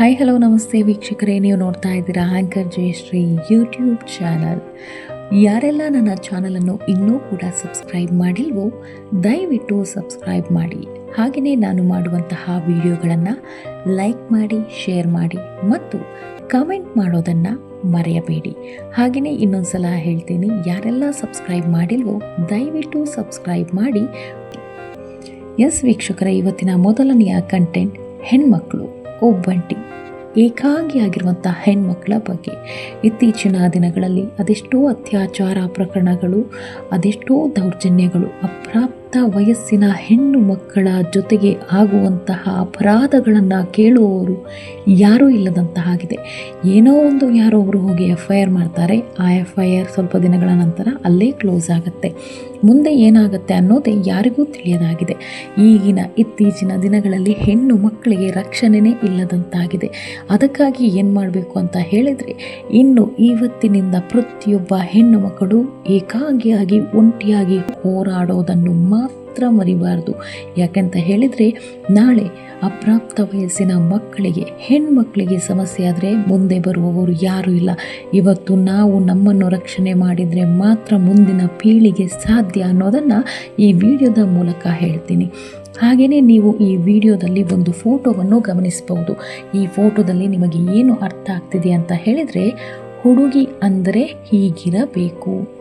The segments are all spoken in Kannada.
ಹಾಯ್ ಹಲೋ ನಮಸ್ತೆ ವೀಕ್ಷಕರೇ. ನೀವು ನೋಡ್ತಾ ಇದ್ದೀರಾ ಆ್ಯಂಕರ್ ಜಯಶ್ರೀ ಯೂಟ್ಯೂಬ್ ಚಾನಲ್ ಯಾರೆಲ್ಲ ನನ್ನ ಚಾನಲನ್ನು ಇನ್ನೂ ಕೂಡ ಸಬ್ಸ್ಕ್ರೈಬ್ ಮಾಡಿಲ್ವೋ, ದಯವಿಟ್ಟು ಸಬ್ಸ್ಕ್ರೈಬ್ ಮಾಡಿ. ಹಾಗೆಯೇ ನಾನು ಮಾಡುವಂತಹ ವಿಡಿಯೋಗಳನ್ನು ಲೈಕ್ ಮಾಡಿ ಶೇರ್ ಮಾಡಿ ಮತ್ತು ಕಮೆಂಟ್ ಮಾಡೋದನ್ನು ಮರೆಯಬೇಡಿ. ಹಾಗೆಯೇ ಇನ್ನೊಂದು ಸಲ ಹೇಳ್ತೀನಿ, ಯಾರೆಲ್ಲ ಸಬ್ಸ್ಕ್ರೈಬ್ ಮಾಡಿಲ್ವೋ, ದಯವಿಟ್ಟು ಸಬ್ಸ್ಕ್ರೈಬ್ ಮಾಡಿ. ಎಸ್ ವೀಕ್ಷಕರ, ಇವತ್ತಿನ ಮೊದಲನೆಯ ಕಂಟೆಂಟ್ ಹೆಣ್ಮಕ್ಳು, ಒಬ್ಬಂಟಿ. ಏಕಾಂಗಿಯಾಗಿರುವಂಥ ಹೆಣ್ಮಕ್ಳ ಬಗ್ಗೆ. ಇತ್ತೀಚಿನ ದಿನಗಳಲ್ಲಿ ಅದೆಷ್ಟೋ ಅತ್ಯಾಚಾರ ಪ್ರಕರಣಗಳು, ಅದೆಷ್ಟೋ ದೌರ್ಜನ್ಯಗಳು, ಅಪ್ರಾಪ್ತ ವಯಸ್ಸಿನ ಹೆಣ್ಣು ಮಕ್ಕಳ ಜೊತೆಗೆ ಆಗುವಂತಹ ಅಪರಾಧಗಳನ್ನು ಕೇಳುವವರು ಯಾರೂ ಇಲ್ಲದಂತಾಗಿದೆ. ಏನೋ ಒಂದು ಯಾರೋ ಒಬ್ಬರು ಹೋಗಿ ಎಫ್ ಐ ಆರ್ ಮಾಡ್ತಾರೆ. ಆ ಎಫ್ ಐ ಆರ್ ಸ್ವಲ್ಪ ದಿನಗಳ ನಂತರ ಅಲ್ಲೇ ಕ್ಲೋಸ್ ಆಗುತ್ತೆ. ಮುಂದೆ ಏನಾಗುತ್ತೆ ಅನ್ನೋದೇ ಯಾರಿಗೂ ತಿಳಿಯದಾಗಿದೆ. ಈಗಿನ ಇತ್ತೀಚಿನ ದಿನಗಳಲ್ಲಿ ಹೆಣ್ಣು ಮಕ್ಕಳಿಗೆ ರಕ್ಷಣೆನೇ ಇಲ್ಲದಂತಾಗಿದೆ. ಅದಕ್ಕಾಗಿ ಏನು ಮಾಡಬೇಕು ಅಂತ ಹೇಳಿದರೆ, ಇನ್ನು ಇವತ್ತಿನಿಂದ ಪ್ರತಿಯೊಬ್ಬ ಹೆಣ್ಣು ಮಕ್ಕಳು ಏಕಾಂಗಿಯಾಗಿ, ಒಂಟಿಯಾಗಿ ಹೋರಾಡೋದನ್ನು ಮಾತ್ರ ಮರಿಬಾರ್ದು. ಯಾಕೆಂತ ಹೇಳಿದರೆ, ನಾಳೆ ಅಪ್ರಾಪ್ತ ವಯಸ್ಸಿನ ಮಕ್ಕಳಿಗೆ ಹೆಣ್ಮಕ್ಕಳಿಗೆ ಸಮಸ್ಯೆ ಆದರೆ ಮುಂದೆ ಬರುವವರು ಯಾರೂ ಇಲ್ಲ. ಇವತ್ತು ನಾವು ನಮ್ಮನ್ನು ರಕ್ಷಣೆ ಮಾಡಿದರೆ ಮಾತ್ರ ಮುಂದಿನ ಪೀಳಿಗೆ ಸಾಧ್ಯ ಅನ್ನೋದನ್ನು ಈ ವಿಡಿಯೋದ ಮೂಲಕ ಹೇಳ್ತೀನಿ. ಹಾಗೆಯೇ ನೀವು ಈ ವಿಡಿಯೋದಲ್ಲಿ ಒಂದು ಫೋಟೋವನ್ನು ಗಮನಿಸಬಹುದು. ಈ ಫೋಟೋದಲ್ಲಿ ನಿಮಗೆ ಏನು ಅರ್ಥ ಆಗ್ತಿದೆ ಅಂತ ಹೇಳಿದರೆ, ಹುಡುಗಿ ಅಂದರೆ ಹೀಗಿರಬೇಕು.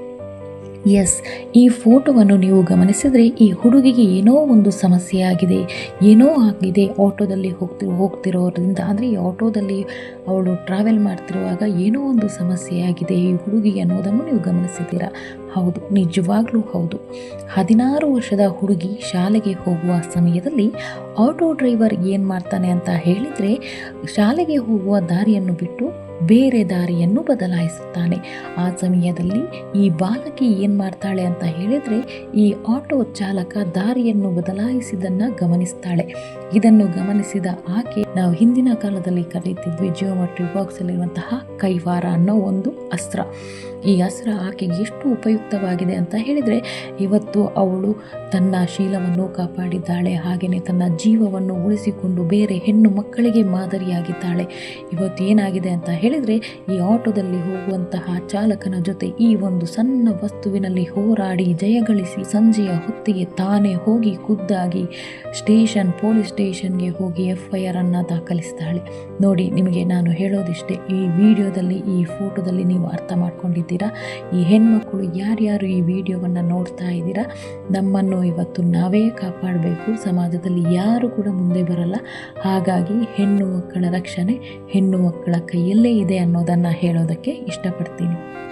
ಎಸ್ ಈ ಫೋಟೋವನ್ನು ನೀವು ಗಮನಿಸಿದರೆ ಈ ಹುಡುಗಿಗೆ ಏನೋ ಒಂದು ಸಮಸ್ಯೆ ಆಗಿದೆ, ಏನೋ ಆಗಿದೆ ಆಟೋದಲ್ಲಿ ಹೋಗ್ತಿ ಹೋಗ್ತಿರೋದ್ರಿಂದ. ಅಂದರೆ ಈ ಆಟೋದಲ್ಲಿ ಅವಳು ಟ್ರಾವೆಲ್ ಮಾಡ್ತಿರುವಾಗ ಏನೋ ಒಂದು ಸಮಸ್ಯೆ ಆಗಿದೆ ಈ ಹುಡುಗಿಗೆ ಅನ್ನೋದನ್ನು ನೀವು ಗಮನಿಸಿದ್ದೀರಾ? ಹೌದು, ನಿಜವಾಗ್ಲೂ ಹೌದು. ಹದಿನಾರು ವರ್ಷದ ಹುಡುಗಿ ಶಾಲೆಗೆ ಹೋಗುವ ಸಮಯದಲ್ಲಿ ಆಟೋ ಡ್ರೈವರ್ ಏನು ಮಾಡ್ತಾನೆ ಅಂತ ಹೇಳಿದರೆ, ಶಾಲೆಗೆ ಹೋಗುವ ದಾರಿಯನ್ನು ಬಿಟ್ಟು ಬೇರೆ ದಾರಿಯನ್ನು ಬದಲಾಯಿಸುತ್ತಾನೆ. ಆ ಸಮಯದಲ್ಲಿ ಈ ಬಾಲಕಿ ಏನು ಮಾಡ್ತಾಳೆ ಅಂತ ಹೇಳಿದರೆ ಈ ಆಟೋ ಚಾಲಕ ದಾರಿಯನ್ನು ಬದಲಾಯಿಸಿದನ್ನು ಗಮನಿಸ್ತಾಳೆ. ಇದನ್ನು ಗಮನಿಸಿದ ಆಕೆ, ನಾವು ಹಿಂದಿನ ಕಾಲದಲ್ಲಿ ಕರೀತಿದ್ವಿ ಜಿಯೋಮೆಟ್ರಿ ಬಾಕ್ಸಲ್ಲಿರುವಂತಹ ಕೈವಾರ ಅನ್ನೋ ಒಂದು ಅಸ್ತ್ರ. ಈ ಅಸ್ತ್ರ ಆಕೆಗೆ ಎಷ್ಟು ಉಪಯುಕ್ತವಾಗಿದೆ ಅಂತ ಹೇಳಿದರೆ, ಇವತ್ತು ಅವಳು ತನ್ನ ಶೀಲವನ್ನು ಕಾಪಾಡಿದ್ದಾಳೆ, ಹಾಗೆಯೇ ತನ್ನ ಜೀವವನ್ನು ಉಳಿಸಿಕೊಂಡು ಬೇರೆ ಹೆಣ್ಣು ಮಕ್ಕಳಿಗೆ ಮಾದರಿಯಾಗಿದ್ದಾಳೆ. ಇವತ್ತು ಏನಾಗಿದೆ ಅಂತ ಹೇಳಿದರೆ, ಈ ಆಟೋದಲ್ಲಿ ಹೋಗುವಂತಹ ಚಾಲಕನ ಜೊತೆ ಈ ಒಂದು ಸಣ್ಣ ವಸ್ತುವಿನಲ್ಲಿ ಹೋರಾಡಿ ಜಯಗಳಿಸಿ ಸಂಜೆಯ ಹೊತ್ತಿಗೆ ತಾನೇ ಹೋಗಿ ಖುದ್ದಾಗಿ ಸ್ಟೇಷನ್, ಪೊಲೀಸ್ ಸ್ಟೇಷನ್ಗೆ ಹೋಗಿ ಎಫ್ ಐ ಆರ್ ಅನ್ನು ದಾಖಲಿಸ್ತಾಳೆ. ನೋಡಿ, ನಿಮಗೆ ನಾನು ಹೇಳೋದಿಷ್ಟೇ, ಈ ವಿಡಿಯೋದಲ್ಲಿ, ಈ ಫೋಟೋದಲ್ಲಿ ನೀವು ಅರ್ಥ ಮಾಡ್ಕೊಂಡಿದ್ದೀರಾ? ಈ ಹೆಣ್ಮಕ್ಕಳು ಯಾರ್ಯಾರು ಈ ವಿಡಿಯೋವನ್ನು ನೋಡ್ತಾ ಇದ್ದೀರಾ? ನಮ್ಮನ್ನು ಇವತ್ತು ನಾವೇ ಕಾಪಾಡಬೇಕು. ಸಮಾಜದಲ್ಲಿ ಯಾರು ಕೂಡ ಮುಂದೆ ಬರಲ್ಲ. ಹಾಗಾಗಿ ಹೆಣ್ಣು ಮಕ್ಕಳ ರಕ್ಷಣೆ, ಹೆಣ್ಣು ಮಕ್ಕಳ ಕೈಯಲ್ಲೇ ಇದೆ ಅನ್ನೋದನ್ನು ಹೇಳೋದಕ್ಕೆ ಇಷ್ಟಪಡ್ತೀನಿ.